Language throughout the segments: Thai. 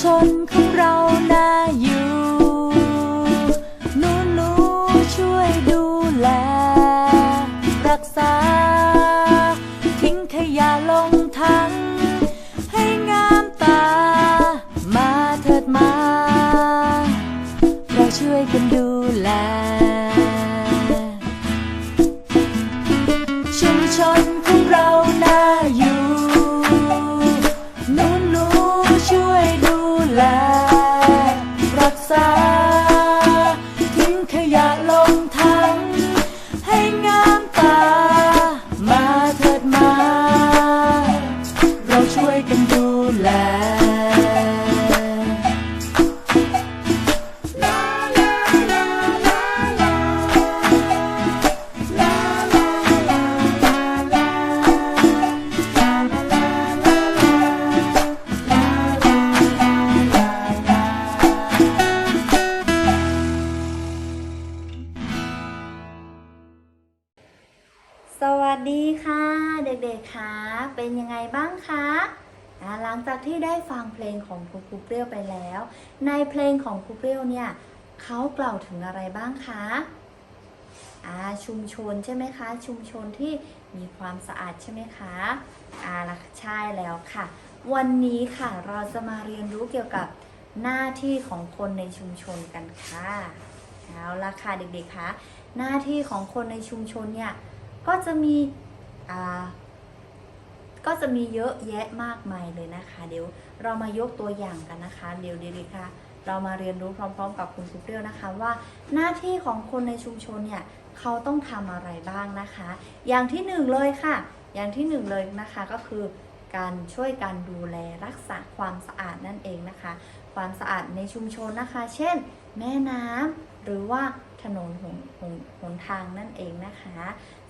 ชนของเราน่าอยู่ สวัสดีค่ะ เด็กๆ คะ เป็นยังไงบ้างคะ หลังจากที่ได้ฟังเพลงของครูครูเปรี้ยวไปแล้ว ในเพลงของครูเปรี้ยวเนี่ยเขากล่าวถึงอะไรบ้างคะอาชุมชนใช่ไหมคะ ชุมชนที่มีความสะอาดใช่ไหมคะอ่าละใช่แล้วค่ะ วันนี้ค่ะเราจะมาเรียนรู้เกี่ยวกับหน้าที่ของคนในชุมชนกันค่ะเอาละค่ะเด็กๆคะหน้าที่ของคนในชุมชนเนี่ยก็จะมีอ่า ก็จะมีเยอะแยะมากมายเลยนะคะ เดี๋ยวเรามายกตัวอย่างกันนะคะ เดี๋ยวดีๆค่ะเรามาเรียนรู้พร้อม ๆ กับคุณครูเปรี้ยวนะคะว่าหน้าที่ของคนในชุมชนเนี่ยเขาต้องทำอะไรบ้างนะคะ อย่างที่หนึ่งเลยค่ะ อย่างที่หนึ่งเลยนะคะก็คือการช่วยการดูแลรักษาความสะอาดนั่นเองนะคะ ความสะอาดในชุมชนนะคะ เช่น แม่น้ำหรือว่าถนนหนหนหนทางนั่นเองนะคะ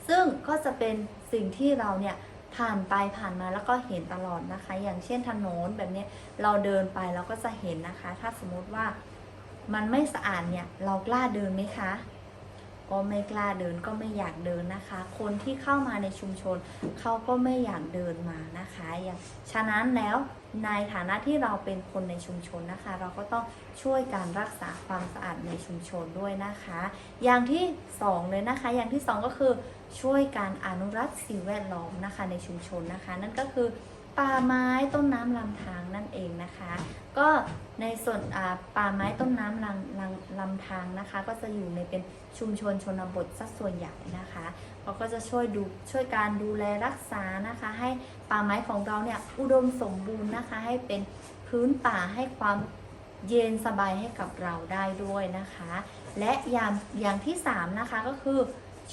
ซึ่งก็จะเป็นสิ่งที่เราเนี่ย ผ่านไปผ่านมาแล้วก็เห็นตลอดนะคะ อย่างเช่นถนนแบบนี้เราเดินไปเราก็จะเห็นนะคะ ถ้าสมมติว่ามันไม่สะอาดเนี่ยเรากล้าเดินไหมคะ ก็ไม่กล้าเดินก็ไม่อยากเดินนะคะ คนที่เข้ามาในชุมชนเขาก็ไม่อยากเดินมานะคะอย่างฉะนั้นแล้ว ในฐานะที่เราเป็นคนในชุมชนนะคะ เราก็ต้องช่วยการรักษาความสะอาดในชุมชนด้วยนะคะ อย่างที่สองเลยนะคะ อย่างที่สองก็คือช่วยการอนุรักษ์สิ่งแวดล้อมนะคะในชุมชนนะคะ นั่นก็คือ ป่าไม้ต้นน้ำลำธารนั่นเองนะคะ ก็ในส่วนป่าไม้ต้นน้ำลำลำลำธารนะคะ ก็จะอยู่ในเป็นชุมชนชนบทสัดส่วนใหญ่นะคะเราก็จะช่วยดูช่วยการดูแลรักษานะคะ ให้ป่าไม้ของเราเนี่ยอุดมสมบูรณ์นะคะ ให้เป็นพื้นป่าให้ความเย็นสบายให้กับเราได้ด้วยนะคะ และอย่างอย่างที่3นะคะก็คือ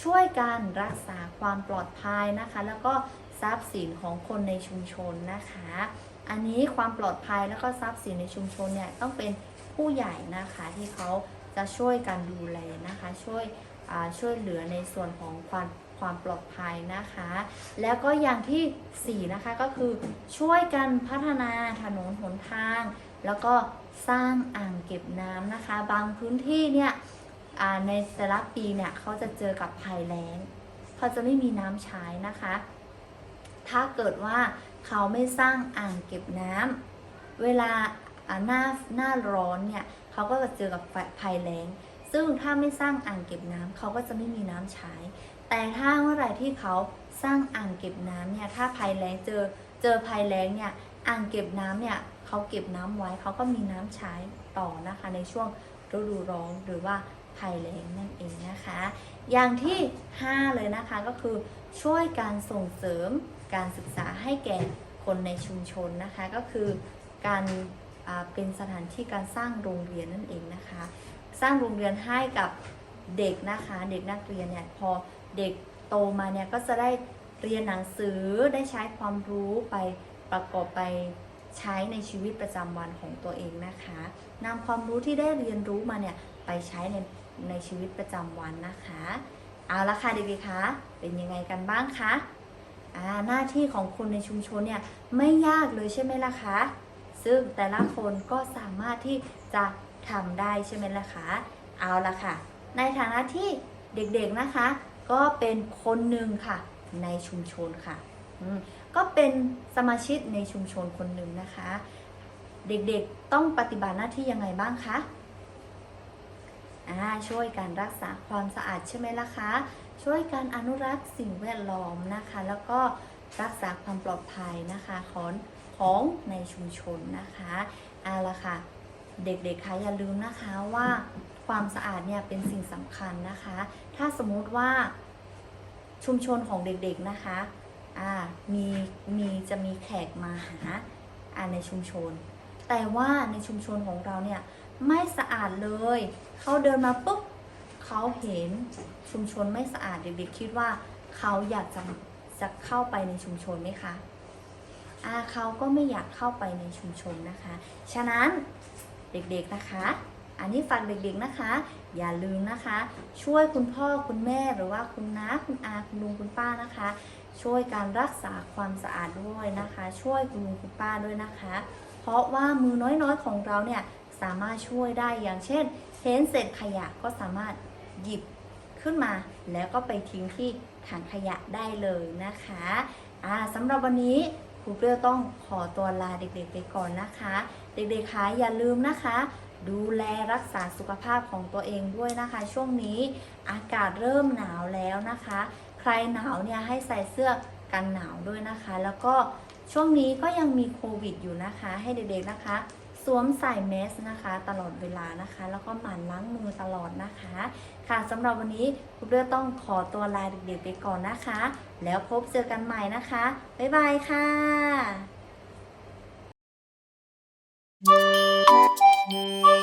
ช่วยการรักษาความปลอดภัยนะคะ แล้วก็ ทรัพย์สินของคนในชุมชนนะคะ อันนี้ความปลอดภัยแล้วก็ทรัพย์สินในชุมชนเนี่ยต้องเป็นผู้ใหญ่นะคะที่เขาจะช่วยกันดูแลนะคะ ช่วยช่วยเหลือในส่วนของความความปลอดภัยนะคะ แล้วก็อย่างที่สี่นะคะก็คือช่วยกันพัฒนาถนนหนทาง แล้วก็สร้างอ่างเก็บน้ำนะคะ บางพื้นที่เนี่ยในแต่ละปีเนี่ยเขาจะเจอกับภัยแล้ง เขาจะไม่มีน้ำใช้นะคะ ถ้าเกิดว่าเขาไม่สร้างอ่างเก็บน้ำเวลาหน้าหน้าร้อนเนี่ยเขาก็จะเจอกับภัยแล้ง ซึ่งถ้าไม่สร้างอ่างเก็บน้ำเขาก็จะไม่มีน้ำใช้ แต่ถ้าเมื่อไหร่ที่เขาสร้างอ่างเก็บน้ำเนี่ยถ้าภัยแล้งเจอเจอภัยแล้งเนี่ยอ่างเก็บน้ำเนี่ยเขาเก็บน้ำไว้เขาก็มีน้ำใช้ต่อนะคะในช่วงฤดูร้อนหรือว่าภัยแล้งนั่นเองนะคะ อย่างที่ 5 เลยนะคะก็คือช่วยการส่งเสริม การศึกษาให้แก่คนในชุมชนนะคะ ก็คือการเป็นสถานที่การสร้างโรงเรียนนั่นเองนะคะ สร้างโรงเรียนให้กับเด็กนะคะเด็กนักเรียนเนี่ยพอเด็กโตมาเนี่ยก็จะได้เรียนหนังสือได้ใช้ความรู้ไปประกอบไปใช้ในชีวิตประจำวันของตัวเองนะคะนำความรู้ที่ได้เรียนรู้มาเนี่ยไปใช้ในในชีวิตประจำวันนะคะ เอาละค่ะเด็กๆคะเป็นยังไงกันบ้างคะ หน้าที่ของคนในชุมชนเนี่ยไม่ยากเลยใช่ไหมล่ะคะ ซึ่งแต่ละคนก็สามารถที่จะทำได้ใช่ไหมล่ะคะ เอาละค่ะ ในฐานะที่เด็กๆนะคะ ก็เป็นคนหนึ่งค่ะในชุมชนค่ะ ก็เป็นสมาชิกในชุมชนคนหนึ่งนะคะ เด็กๆต้องปฏิบัติหน้าที่ยังไงบ้างคะช่วยการรักษาความสะอาดใช่ไหมล่ะคะ ช่วยการอนุรักษ์สิ่งแวดล้อมนะคะ แล้วก็รักษาความปลอดภัยนะคะของของในชุมชนนะคะเอาละค่ะ เด็กๆคะอย่าลืมนะคะว่าความสะอาดเนี่ยเป็นสิ่งสำคัญนะคะ ถ้าสมมุติว่าชุมชนของเด็กๆนะคะอ่ามีมีจะมีแขกมาหาอ่าในชุมชน แต่ว่าในชุมชนของเราเนี่ยไม่สะอาดเลย เขาเดินมาปุ๊บ เขาเห็นชุมชนไม่สะอาดเด็กๆคิดว่าเขาอยากจะจะเข้าไปในชุมชนไหมคะอ่าเขาก็ไม่อยากเข้าไปในชุมชนนะคะ ฉะนั้นเด็กๆนะคะ อันนี้ฝากเด็กๆนะคะ อย่าลืมนะคะ ช่วยคุณพ่อคุณแม่หรือว่าคุณน้าคุณอาคุณลุงคุณป้านะคะ ช่วยการรักษาความสะอาดด้วยนะคะ ช่วยคุณลุงคุณป้าด้วยนะคะ เพราะว่ามือน้อยๆของเราเนี่ยสามารถช่วยได้อย่างเช่น เห็นเศษขยะก็สามารถ หยิบขึ้นมา แล้วก็ไปทิ้งที่ถังขยะได้เลยนะคะอ่าสำหรับวันนี้ครูเปรี้ยวต้องขอตัวลาเด็กๆไปก่อนนะคะ เด็กๆคะอย่าลืมนะคะ ดูแลรักษาสุขภาพของตัวเองด้วยนะคะ ช่วงนี้อากาศเริ่มหนาวแล้วนะคะ ใครหนาวเนี่ยให้ใส่เสื้อกันหนาวด้วยนะคะ แล้วก็ช่วงนี้ก็ยังมีโควิดอยู่นะคะ ให้เด็กๆนะคะ สวมใส่แมสนะคะ ตลอดเวลานะคะ แล้วก็หมั่นล้างมือตลอดนะคะ ค่ะสำหรับวันนี้คุณเลือต้องขอตัวลาเด็กๆไปก่อนนะคะ แล้วพบเจอกันใหม่นะคะ บ๊ายบายค่ะ Thank